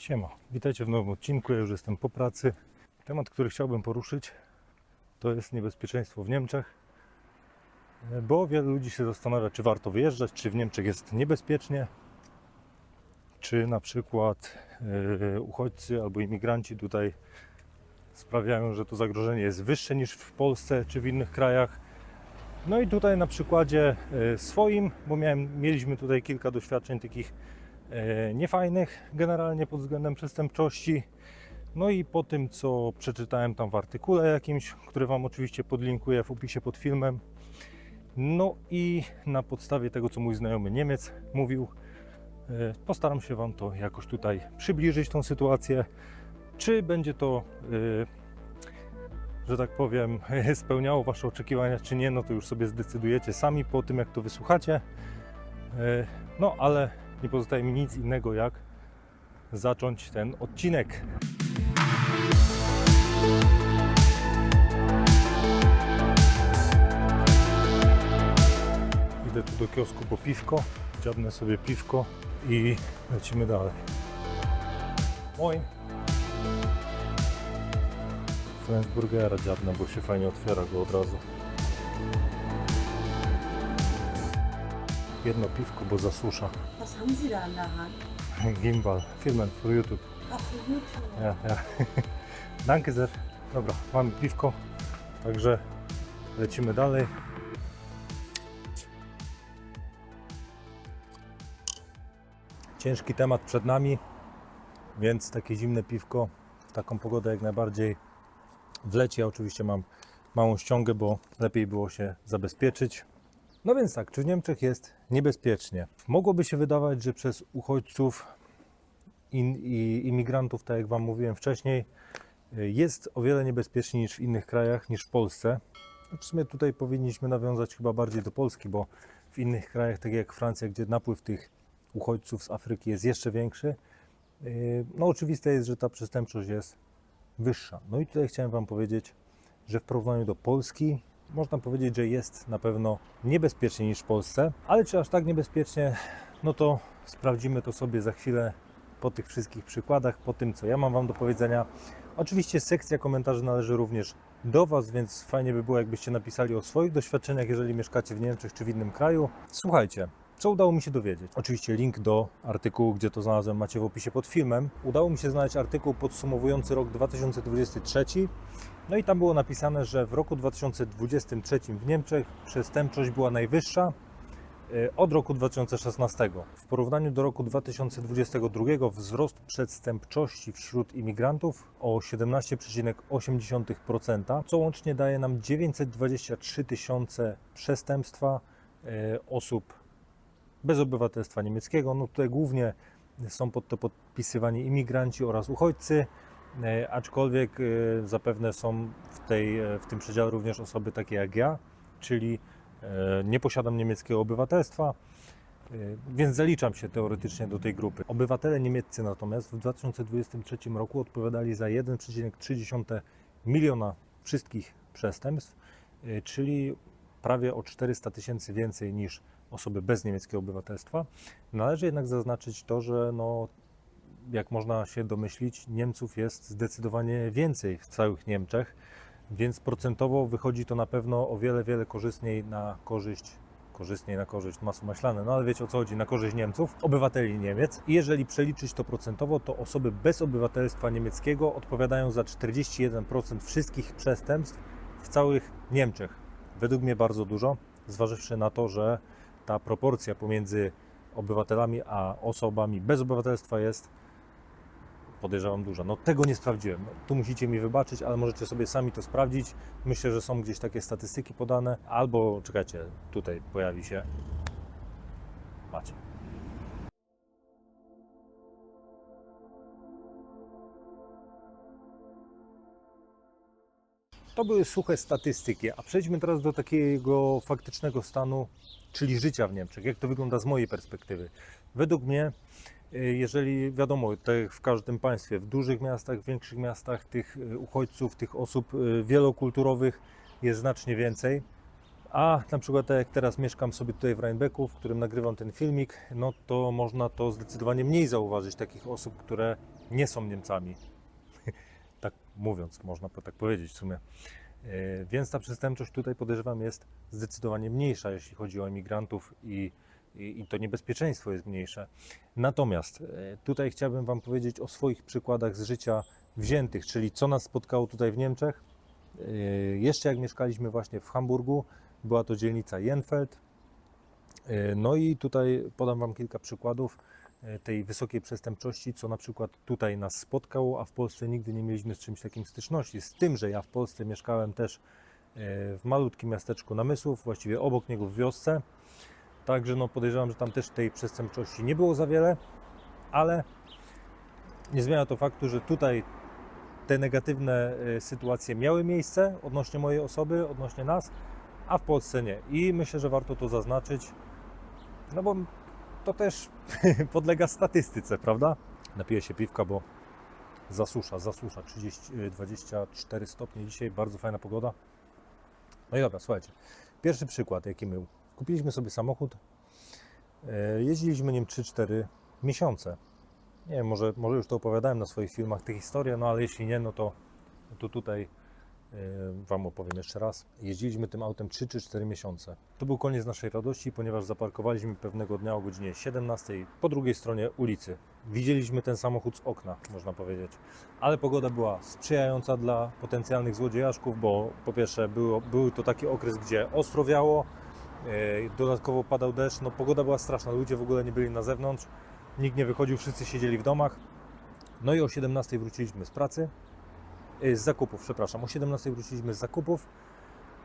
Siema, witajcie w nowym odcinku. Ja już jestem po pracy. Temat, który chciałbym poruszyć, to jest niebezpieczeństwo w Niemczech. Bo wielu ludzi się zastanawia, czy warto wyjeżdżać, czy w Niemczech jest niebezpiecznie, czy na przykład e, uchodźcy albo imigranci tutaj sprawiają, że to zagrożenie jest wyższe niż w Polsce czy w innych krajach. No i tutaj na przykładzie e, swoim, bo miałem, mieliśmy tutaj kilka doświadczeń takich niefajnych generalnie pod względem przestępczości. No i po tym, co przeczytałem tam w artykule jakimś, który Wam oczywiście podlinkuję w opisie pod filmem. No i na podstawie tego, co mój znajomy Niemiec mówił, e, postaram się Wam to jakoś tutaj przybliżyć, tą sytuację. Czy będzie to, e, że tak powiem, spełniało Wasze oczekiwania, czy nie, no to już sobie zdecydujecie sami po tym, jak to wysłuchacie. E, No ale nie pozostaje mi nic innego, jak zacząć ten odcinek. Idę tu do kiosku po piwko, dziabnę sobie piwko i lecimy dalej. Moin! Flensburgera dziabnę, bo się fajnie otwiera go od razu. Jedno piwko, bo zasusza. Was haben Sie da an der Hand? Gimbal, filmen for YouTube. Ach, für YouTube. Ja, ja. Danke sehr. Dobra, mamy piwko, także lecimy dalej. Ciężki temat przed nami, więc takie zimne piwko w taką pogodę jak najbardziej wleci. Ja oczywiście mam małą ściągę, bo lepiej było się zabezpieczyć. No więc tak, czy w Niemczech jest niebezpiecznie? Mogłoby się wydawać, że przez uchodźców i imigrantów, tak jak Wam mówiłem wcześniej, jest o wiele niebezpieczniej niż w innych krajach, niż w Polsce. No W sumie tutaj powinniśmy nawiązać chyba bardziej do Polski, bo w innych krajach, tak jak Francja, gdzie napływ tych uchodźców z Afryki jest jeszcze większy, y, no oczywiste jest, że ta przestępczość jest wyższa. No i tutaj chciałem Wam powiedzieć, że w porównaniu do Polski można powiedzieć, że jest na pewno niebezpieczniej niż w Polsce, ale czy aż tak niebezpiecznie, no to sprawdzimy to sobie za chwilę po tych wszystkich przykładach, po tym, co ja mam Wam do powiedzenia. Oczywiście sekcja komentarzy należy również do Was, więc fajnie by było, jakbyście napisali o swoich doświadczeniach, jeżeli mieszkacie w Niemczech czy w innym kraju. Słuchajcie, co udało mi się dowiedzieć? Oczywiście link do artykułu, gdzie to znalazłem, macie w opisie pod filmem. Udało mi się znaleźć artykuł podsumowujący rok 2023. No i tam było napisane, że w roku 2023 w Niemczech przestępczość była najwyższa e, od roku 2016. W porównaniu do roku 2022 wzrost przestępczości wśród imigrantów o 17,8%, co łącznie daje nam 923 tysiące przestępstwa e, osób bez obywatelstwa niemieckiego. No tutaj głównie są pod to podpisywani imigranci oraz uchodźcy, aczkolwiek e, zapewne są w, tej, e, w tym przedziale również osoby takie jak ja, czyli e, nie posiadam niemieckiego obywatelstwa, e, więc zaliczam się teoretycznie do tej grupy. Obywatele niemieccy natomiast w 2023 roku odpowiadali za 1,3 miliona wszystkich przestępstw, e, czyli prawie o 400 tysięcy więcej niż osoby bez niemieckiego obywatelstwa. Należy jednak zaznaczyć to, że no, jak można się domyślić, Niemców jest zdecydowanie więcej w całych Niemczech, więc procentowo wychodzi to na pewno o wiele, wiele korzystniej na korzyść korzystniej na korzyść masło maślane, no ale wiecie o co chodzi, na korzyść Niemców, obywateli Niemiec. I jeżeli przeliczyć to procentowo, to osoby bez obywatelstwa niemieckiego odpowiadają za 41% wszystkich przestępstw w całych Niemczech. Według mnie bardzo dużo, zważywszy na to, że ta proporcja pomiędzy obywatelami a osobami bez obywatelstwa jest podejrzewam duża. No tego nie sprawdziłem. Tu musicie mi wybaczyć, ale możecie sobie sami to sprawdzić. Myślę, że są gdzieś takie statystyki podane, albo czekajcie, tutaj pojawi się. Macie. To były suche statystyki, a przejdźmy teraz do takiego faktycznego stanu, czyli życia w Niemczech. Jak to wygląda z mojej perspektywy? Według mnie, jeżeli wiadomo, tak jak w każdym państwie, w dużych miastach, w większych miastach tych y, uchodźców, tych osób y, wielokulturowych jest znacznie więcej. A na przykład tak jak teraz mieszkam sobie tutaj w Rheinbecku, w którym nagrywam ten filmik, no to można to zdecydowanie mniej zauważyć takich osób, które nie są Niemcami. tak mówiąc, można tak powiedzieć w sumie. Więc ta przestępczość tutaj podejrzewam jest zdecydowanie mniejsza, jeśli chodzi o imigrantów i, i, i to niebezpieczeństwo jest mniejsze. Natomiast e, tutaj chciałbym Wam powiedzieć o swoich przykładach z życia wziętych, czyli co nas spotkało tutaj w Niemczech. E, Jeszcze jak mieszkaliśmy właśnie w Hamburgu, była to dzielnica Jenfeld. E, No i tutaj podam Wam kilka przykładów tej wysokiej przestępczości, co na przykład tutaj nas spotkało, a w Polsce nigdy nie mieliśmy z czymś takim styczności. Z tym, że ja w Polsce mieszkałem też w malutkim miasteczku Namysłów, właściwie obok niego w wiosce. Także no podejrzewam, że tam też tej przestępczości nie było za wiele, ale nie zmienia to faktu, że tutaj te negatywne e, sytuacje miały miejsce odnośnie mojej osoby, odnośnie nas, a w Polsce nie. I myślę, że warto to zaznaczyć, no bo to też podlega statystyce, prawda? Napiję się piwka, bo zasusza, zasusza, 30, y, 24 stopnie dzisiaj, bardzo fajna pogoda. No i dobra, słuchajcie, pierwszy przykład jaki był. Kupiliśmy sobie samochód, e, jeździliśmy nim 3-4 miesiące. Nie wiem, może, może już to opowiadałem na swoich filmach, tę historię, no ale jeśli nie, no to, to tutaj e, Wam opowiem jeszcze raz. Jeździliśmy tym autem 3 czy 4 miesiące. To był koniec naszej radości, ponieważ zaparkowaliśmy pewnego dnia o godzinie 17 po drugiej stronie ulicy. Widzieliśmy ten samochód z okna, można powiedzieć. Ale pogoda była sprzyjająca dla potencjalnych złodziejaszków, bo po pierwsze było, był to taki okres, gdzie ostro wiało, dodatkowo padał deszcz, no pogoda była straszna, ludzie w ogóle nie byli na zewnątrz, nikt nie wychodził, wszyscy siedzieli w domach. No i o 17 wróciliśmy z pracy, e, z zakupów, przepraszam, o 17 wróciliśmy z zakupów,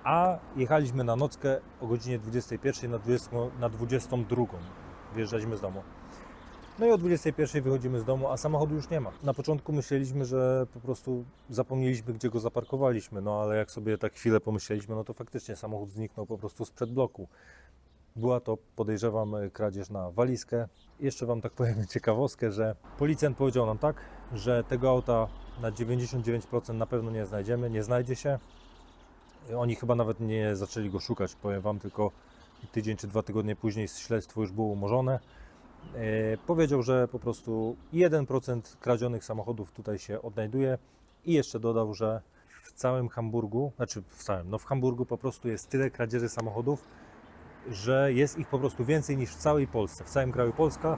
a jechaliśmy na nockę o godzinie 21 na, 20, na 22. Wyjeżdżaliśmy z domu. No i o 21 wychodzimy z domu, a samochodu już nie ma. Na początku myśleliśmy, że po prostu zapomnieliśmy, gdzie go zaparkowaliśmy, no ale jak sobie tak chwilę pomyśleliśmy, no to faktycznie samochód zniknął po prostu sprzed bloku. Była to, podejrzewam, kradzież na walizkę. Jeszcze Wam tak powiem ciekawostkę, że policjant powiedział nam tak, że tego auta na 99% na pewno nie znajdziemy, nie znajdzie się. Oni chyba nawet nie zaczęli go szukać, powiem Wam, tylko tydzień czy dwa tygodnie później śledztwo już było umorzone. E, Powiedział, że po prostu 1% kradzionych samochodów tutaj się odnajduje i jeszcze dodał, że w całym Hamburgu, znaczy w całym, no w Hamburgu po prostu jest tyle kradzieży samochodów, że jest ich po prostu więcej niż w całej Polsce, w całym kraju Polska.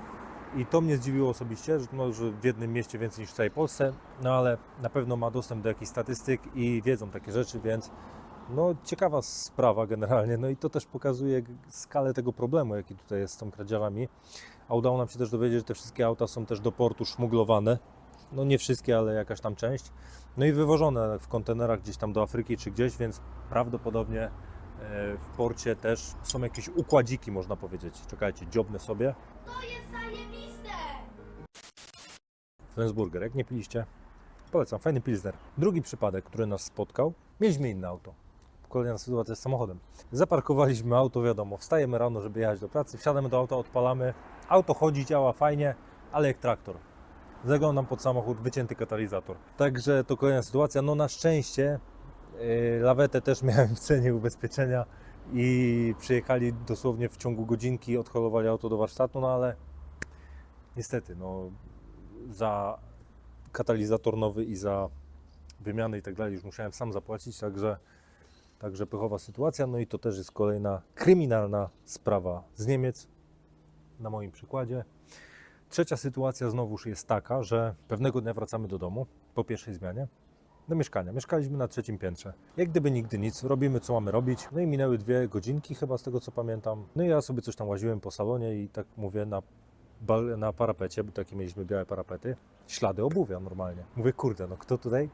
I to mnie zdziwiło osobiście, że, no, że w jednym mieście więcej niż w całej Polsce, no ale na pewno ma dostęp do jakichś statystyk i wiedzą takie rzeczy, więc no ciekawa sprawa generalnie. No i to też pokazuje skalę tego problemu, jaki tutaj jest z tą kradzieżami. A udało nam się też dowiedzieć, że te wszystkie auta są też do portu szmuglowane. No nie wszystkie, ale jakaś tam część. No i wywożone w kontenerach gdzieś tam do Afryki czy gdzieś, więc prawdopodobnie e, w porcie też są jakieś układziki, można powiedzieć. Czekajcie, dziobnę sobie. To jest zajebiste! Flensburger, jak nie piliście, polecam, fajny pilsner. Drugi przypadek, który nas spotkał, mieliśmy inne auto. Kolejna sytuacja z samochodem. Zaparkowaliśmy auto, wiadomo, wstajemy rano, żeby jechać do pracy, wsiadamy do auta, odpalamy. Auto chodzi, działa fajnie, ale jak traktor. Zaglądam pod samochód, wycięty katalizator. Także to kolejna sytuacja. No na szczęście yy, lawetę też miałem w cenie ubezpieczenia i przyjechali dosłownie w ciągu godzinki, odholowali auto do warsztatu, no ale niestety, no za katalizator nowy i za wymianę i tak dalej już musiałem sam zapłacić, także, także pechowa sytuacja. No i to też jest kolejna kryminalna sprawa z Niemiec na moim przykładzie. Trzecia sytuacja znowuż jest taka, że pewnego dnia wracamy do domu po pierwszej zmianie do mieszkania. Mieszkaliśmy na trzecim piętrze. Jak gdyby nigdy nic, robimy co mamy robić. No i minęły dwie godzinki chyba z tego co pamiętam. No i ja sobie coś tam łaziłem po salonie i tak mówię na na parapecie, bo takie mieliśmy białe parapety, ślady obuwia normalnie. Mówię, kurde, no kto tutaj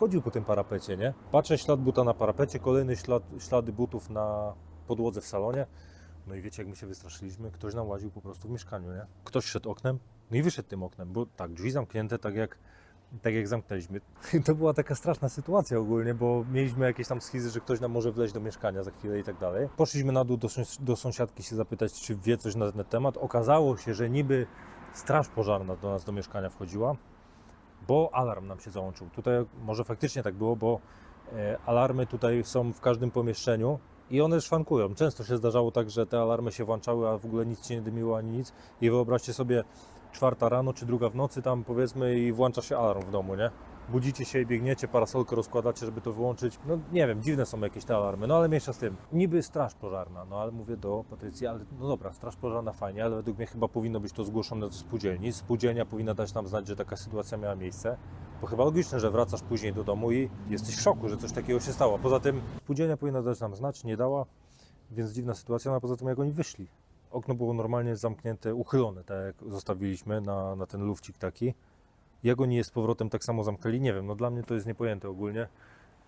chodził po tym parapecie, nie? Patrzę, ślad buta na parapecie, kolejny ślad, ślady butów na podłodze w salonie. No i wiecie, jak my się wystraszyliśmy? Ktoś nam łaził po prostu w mieszkaniu, nie? Ktoś szedł oknem, no i wyszedł tym oknem, bo tak, drzwi zamknięte, tak jak, tak jak zamknęliśmy. To była taka straszna sytuacja ogólnie, bo mieliśmy jakieś tam schizy, że ktoś nam może wleźć do mieszkania za chwilę i tak dalej. Poszliśmy na dół do, do sąsiadki się zapytać, czy wie coś na ten temat. Okazało się, że niby straż pożarna do nas do mieszkania wchodziła, bo alarm nam się załączył. Tutaj może faktycznie tak było, bo e, alarmy tutaj są w każdym pomieszczeniu i one szwankują. Często się zdarzało tak, że te alarmy się włączały, a w ogóle nic się nie dymiło ani nic. I wyobraźcie sobie czwarta rano czy druga w nocy tam powiedzmy i włącza się alarm w domu, nie? Budzicie się i biegniecie, parasolkę rozkładacie, żeby to wyłączyć. No nie wiem, dziwne są jakieś te alarmy, no ale mniejsza z tym. Niby straż pożarna, no ale mówię do Patrycji, ale no dobra, straż pożarna fajnie, ale według mnie chyba powinno być to zgłoszone do spółdzielni. Spółdzielnia powinna dać nam znać, że taka sytuacja miała miejsce. Bo chyba logiczne, że wracasz później do domu i jesteś w szoku, że coś takiego się stało. Poza tym spółdzielnia powinna dać nam znać, nie dała, więc dziwna sytuacja, no a poza tym jak oni wyszli. Okno było normalnie zamknięte, uchylone, tak jak zostawiliśmy na, na ten lufcik taki. Jak oni je z powrotem tak samo zamknęli, nie wiem, no dla mnie to jest niepojęte ogólnie.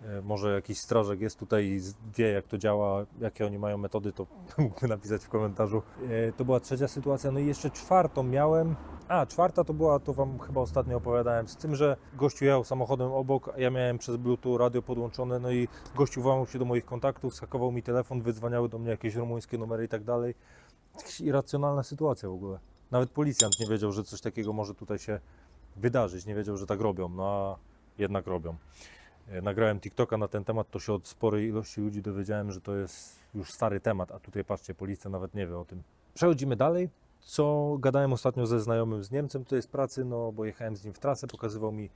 E, Może jakiś strażak jest tutaj i wie jak to działa, jakie oni mają metody, to mógłby napisać w komentarzu. E, To była trzecia sytuacja, no i jeszcze czwartą miałem. A, czwarta to była, to Wam chyba ostatnio opowiadałem, z tym, że gościu jechał samochodem obok, a ja miałem przez Bluetooth radio podłączone, no i gościu włamał się do moich kontaktów, skakował mi telefon, wydzwaniały do mnie jakieś rumuńskie numery i tak dalej. Jakaś irracjonalna sytuacja w ogóle. Nawet policjant nie wiedział, że coś takiego może tutaj się wydarzyć, nie wiedział, że tak robią, no a jednak robią. E, Nagrałem TikToka na ten temat, to się od sporej ilości ludzi dowiedziałem, że to jest już stary temat, a tutaj patrzcie, policja nawet nie wie o tym. Przechodzimy dalej. Co gadałem ostatnio ze znajomym z Niemcem, to jest pracy, no bo jechałem z nim w trasę, pokazywał mi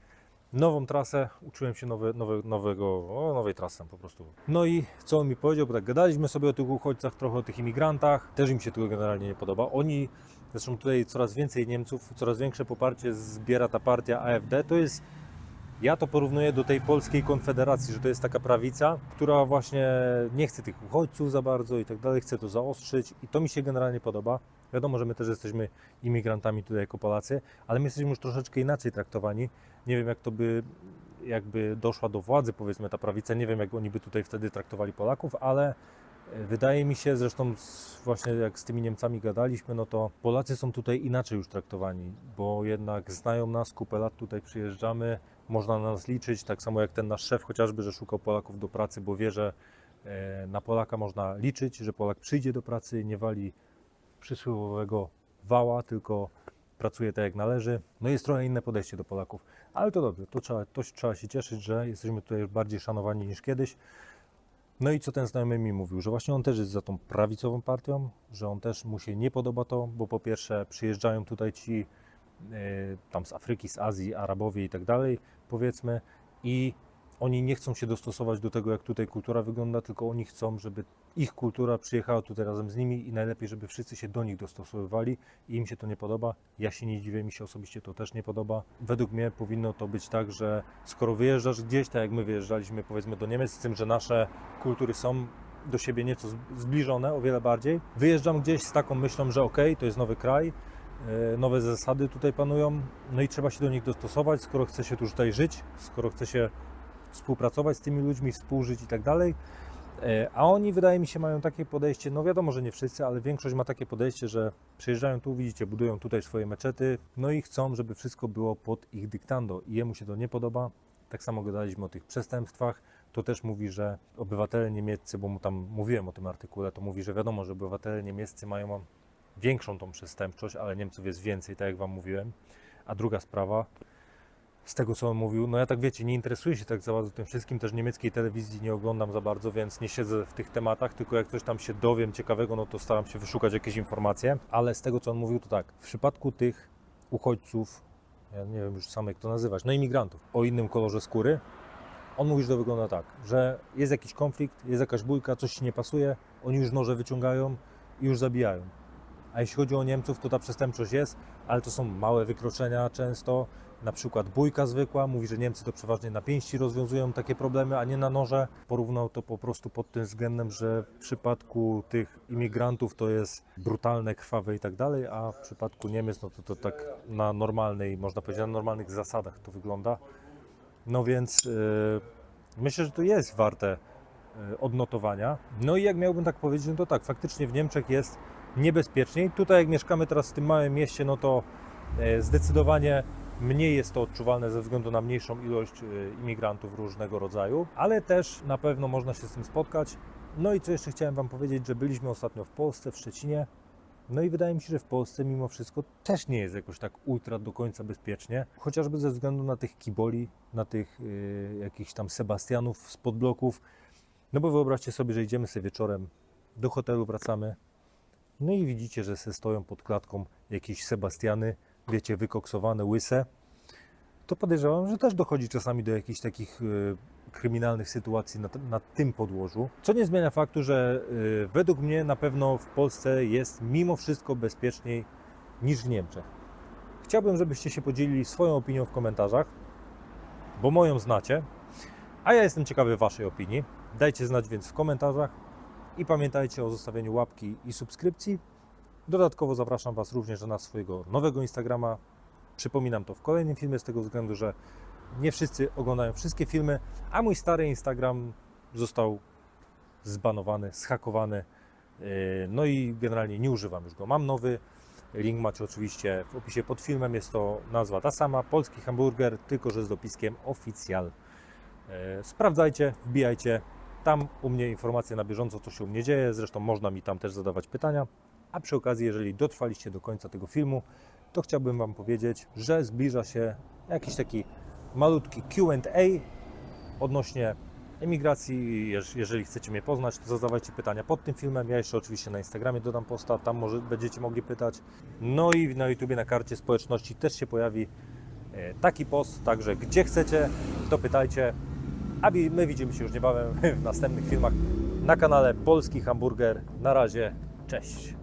nową trasę, uczyłem się nowe, nowe, nowego, o, nowej trasy po prostu. No i co on mi powiedział, bo tak gadaliśmy sobie o tych uchodźcach, trochę o tych imigrantach, też im się tego generalnie nie podoba. Oni, zresztą tutaj coraz więcej Niemców, coraz większe poparcie zbiera ta partia AfD, to jest ja to porównuję do tej polskiej konfederacji, że to jest taka prawica, która właśnie nie chce tych uchodźców za bardzo i tak dalej, chce to zaostrzyć i to mi się generalnie podoba. Wiadomo, że my też jesteśmy imigrantami tutaj jako Polacy, ale my jesteśmy już troszeczkę inaczej traktowani. Nie wiem, jak to by jakby doszła do władzy, powiedzmy, ta prawica, nie wiem, jak oni by tutaj wtedy traktowali Polaków, ale e, wydaje mi się, zresztą z, właśnie jak z tymi Niemcami gadaliśmy, no to Polacy są tutaj inaczej już traktowani, bo jednak znają nas, kupę lat tutaj przyjeżdżamy, można na nas liczyć, tak samo jak ten nasz szef chociażby, że szukał Polaków do pracy, bo wie, że e, na Polaka można liczyć, że Polak przyjdzie do pracy, nie wali przysłowiowego wała, tylko pracuje tak jak należy. No jest trochę inne podejście do Polaków, ale to dobrze, to trzeba, to trzeba się cieszyć, że jesteśmy tutaj bardziej szanowani niż kiedyś. No i co ten znajomy mi mówił, że właśnie on też jest za tą prawicową partią, że on też mu się nie podoba to, bo po pierwsze przyjeżdżają tutaj ci e, tam z Afryki, z Azji, Arabowie i tak dalej, powiedzmy, i oni nie chcą się dostosować do tego, jak tutaj kultura wygląda, tylko oni chcą, żeby ich kultura przyjechała tutaj razem z nimi i najlepiej, żeby wszyscy się do nich dostosowywali i im się to nie podoba. Ja się nie dziwię, mi się osobiście to też nie podoba. Według mnie powinno to być tak, że skoro wyjeżdżasz gdzieś, tak jak my wyjeżdżaliśmy powiedzmy do Niemiec, z tym, że nasze kultury są do siebie nieco zb- zbliżone, o wiele bardziej. Wyjeżdżam gdzieś z taką myślą, że okej, to jest nowy kraj, nowe zasady tutaj panują, no i trzeba się do nich dostosować, skoro chce się tu tutaj żyć, skoro chce się współpracować z tymi ludźmi, współżyć i tak dalej. E, A oni, wydaje mi się, mają takie podejście, no wiadomo, że nie wszyscy, ale większość ma takie podejście, że przyjeżdżają tu, widzicie, budują tutaj swoje meczety, no i chcą, żeby wszystko było pod ich dyktando i jemu się to nie podoba. Tak samo gadaliśmy o tych przestępstwach, to też mówi, że obywatele niemieccy, bo mu tam mówiłem o tym artykule, to mówi, że wiadomo, że obywatele niemieccy mają większą tą przestępczość, ale Niemców jest więcej, tak jak Wam mówiłem. A druga sprawa, z tego co on mówił, no ja tak wiecie, nie interesuję się tak za bardzo tym wszystkim, też niemieckiej telewizji nie oglądam za bardzo, więc nie siedzę w tych tematach, tylko jak coś tam się dowiem ciekawego, no to staram się wyszukać jakieś informacje, ale z tego co on mówił, to tak, w przypadku tych uchodźców, ja nie wiem już sam jak to nazywać, no imigrantów o innym kolorze skóry, on mówi, że to wygląda tak, że jest jakiś konflikt, jest jakaś bójka, coś się nie pasuje, oni już noże wyciągają i już zabijają. A jeśli chodzi o Niemców, to ta przestępczość jest, ale to są małe wykroczenia często, na przykład bójka zwykła, mówi, że Niemcy to przeważnie na pięści rozwiązują takie problemy, a nie na noże. Porównał to po prostu pod tym względem, że w przypadku tych imigrantów to jest brutalne, krwawe i tak dalej, a w przypadku Niemiec no to, to tak na normalnej, można powiedzieć, na normalnych zasadach to wygląda. No więc yy, myślę, że to jest warte yy, odnotowania. No i jak miałbym tak powiedzieć, no to tak, faktycznie w Niemczech jest niebezpieczniej. Tutaj jak mieszkamy teraz w tym małym mieście, no to e, zdecydowanie mniej jest to odczuwalne ze względu na mniejszą ilość e, imigrantów różnego rodzaju, ale też na pewno można się z tym spotkać. No i co jeszcze chciałem Wam powiedzieć, że byliśmy ostatnio w Polsce, w Szczecinie. No i wydaje mi się, że w Polsce mimo wszystko też nie jest jakoś tak ultra do końca bezpiecznie, chociażby ze względu na tych kiboli, na tych y, jakichś tam Sebastianów z podbloków. No bo wyobraźcie sobie, że idziemy sobie wieczorem do hotelu, wracamy, no i widzicie, że se stoją pod klatką jakieś Sebastiany, wiecie, wykoksowane, łyse, to podejrzewam, że też dochodzi czasami do jakichś takich y, kryminalnych sytuacji na, na tym podłożu. Co nie zmienia faktu, że y, według mnie na pewno w Polsce jest mimo wszystko bezpieczniej niż w Niemczech. Chciałbym, żebyście się podzielili swoją opinią w komentarzach, bo moją znacie, a ja jestem ciekawy Waszej opinii. Dajcie znać więc w komentarzach i pamiętajcie o zostawieniu łapki i subskrypcji. Dodatkowo zapraszam Was również na swojego nowego Instagrama. Przypominam to w kolejnym filmie z tego względu, że nie wszyscy oglądają wszystkie filmy, a mój stary Instagram został zbanowany, zhakowany. Yy, No i generalnie nie używam już go. Mam nowy. Link macie oczywiście w opisie pod filmem. Jest to nazwa ta sama, polski hamburger, tylko że z dopiskiem oficjal. E, Sprawdzajcie, wbijajcie. Tam u mnie informacje na bieżąco, co się u mnie dzieje. Zresztą można mi tam też zadawać pytania. A przy okazji, jeżeli dotrwaliście do końca tego filmu, to chciałbym Wam powiedzieć, że zbliża się jakiś taki malutki QA odnośnie emigracji. Jeż- Jeżeli chcecie mnie poznać, to zadawajcie pytania pod tym filmem. Ja jeszcze oczywiście na Instagramie dodam posta, tam może będziecie mogli pytać. No i na YouTubie, na karcie społeczności też się pojawi e, taki post, także gdzie chcecie, to pytajcie. A my widzimy się już niebawem w następnych filmach na kanale Polski Hamburger. Na razie, cześć!